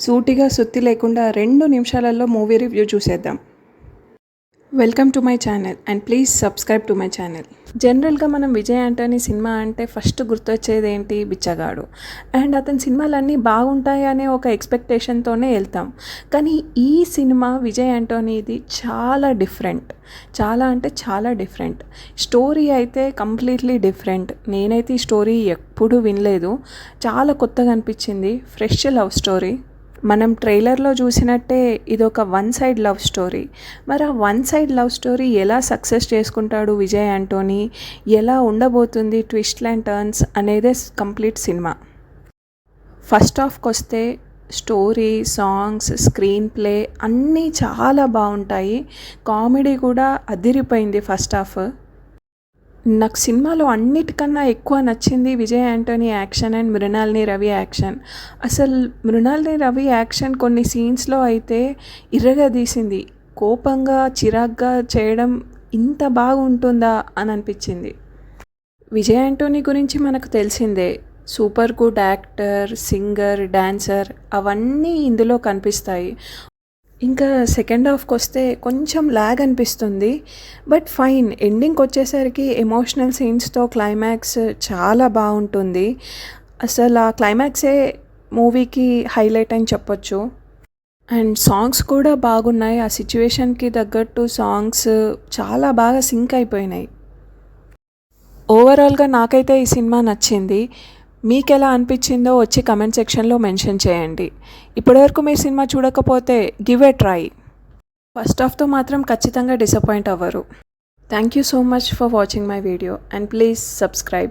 సూటిగా సుత్తి లేకుండా రెండు నిమిషాలలో మూవీ రివ్యూ చూసేద్దాం. Welcome to my channel and please subscribe to my channel. జనరల్గా మనం విజయ్ ఆంటనీ సినిమా అంటే ఫస్ట్ గుర్తొచ్చేది ఏంటి బిచ్చగాడు. అండ్ అతని సినిమాలన్నీ బాగుంటాయి అనే ఒక ఎక్స్పెక్టేషన్తోనే వెళ్తాం. కానీ ఈ సినిమా విజయ్ ఆంటోనీది చాలా డిఫరెంట్. చాలా అంటే చాలా డిఫరెంట్. స్టోరీ అయితే కంప్లీట్లీ డిఫరెంట్. నేనైతే ఈ స్టోరీ ఎప్పుడూ వినలేదు. చాలా కొత్తగా అనిపించింది. Fresh love story. మనం ట్రైలర్లో చూసినట్టే ఇదొక వన్ సైడ్ లవ్ స్టోరీ. మరి ఆ వన్ సైడ్ లవ్ స్టోరీ ఎలా సక్సెస్ చేసుకుంటాడు విజయ్ యాంటోనీ ఎలా ఉండబోతుంది ట్విస్ట్ అండ్ టర్న్స్ అనేదే కంప్లీట్ సినిమా. ఫస్ట్ హాఫ్కి వస్తే స్టోరీ సాంగ్స్ స్క్రీన్ ప్లే అన్నీ చాలా బాగుంటాయి. కామెడీ కూడా అదిరిపోయింది ఫస్ట్ హాఫ్. నాకు సినిమాలో అన్నిటికన్నా ఎక్కువ నచ్చింది Vijay Antony action and Mrinalini Ravi action. అసలు మృణాల్ని రవి యాక్షన్ కొన్ని సీన్స్లో అయితే ఇర్రగా తీసింది. కోపంగా చిరాగ్గా చేయడం ఇంత బాగుంటుందా అని అనిపించింది. విజయ్ యాంటోనీ గురించి మనకు తెలిసిందే. Super good actor singer dancer అవన్నీ ఇందులో కనిపిస్తాయి. ఇంకా సెకండ్ హాఫ్కి వస్తే కొంచెం ల్యాగ్ అనిపిస్తుంది. బట్ ఫైన్ ఎండింగ్కి వచ్చేసరికి ఎమోషనల్ సీన్స్తో క్లైమాక్స్ చాలా బాగుంటుంది. అసలు ఆ క్లైమాక్సే మూవీకి హైలైట్ అని చెప్పొచ్చు. అండ్ సాంగ్స్ కూడా బాగున్నాయి. ఆ సిచ్యువేషన్కి తగ్గట్టు సాంగ్స్ చాలా బాగా సింక్ అయిపోయినాయి. ఓవరాల్గా నాకైతే ఈ సినిమా నచ్చింది. మీకు ఎలా అనిపించిందో వచ్చి కమెంట్ సెక్షన్లో మెన్షన్ చేయండి. ఇప్పటివరకు మీరు సినిమా చూడకపోతే గివ్ ఏ ట్రై. ఫస్ట్ హాఫ్తో మాత్రం ఖచ్చితంగా డిసప్పాయింట్ అవ్వరు. Thank you so much for watching my video and please subscribe.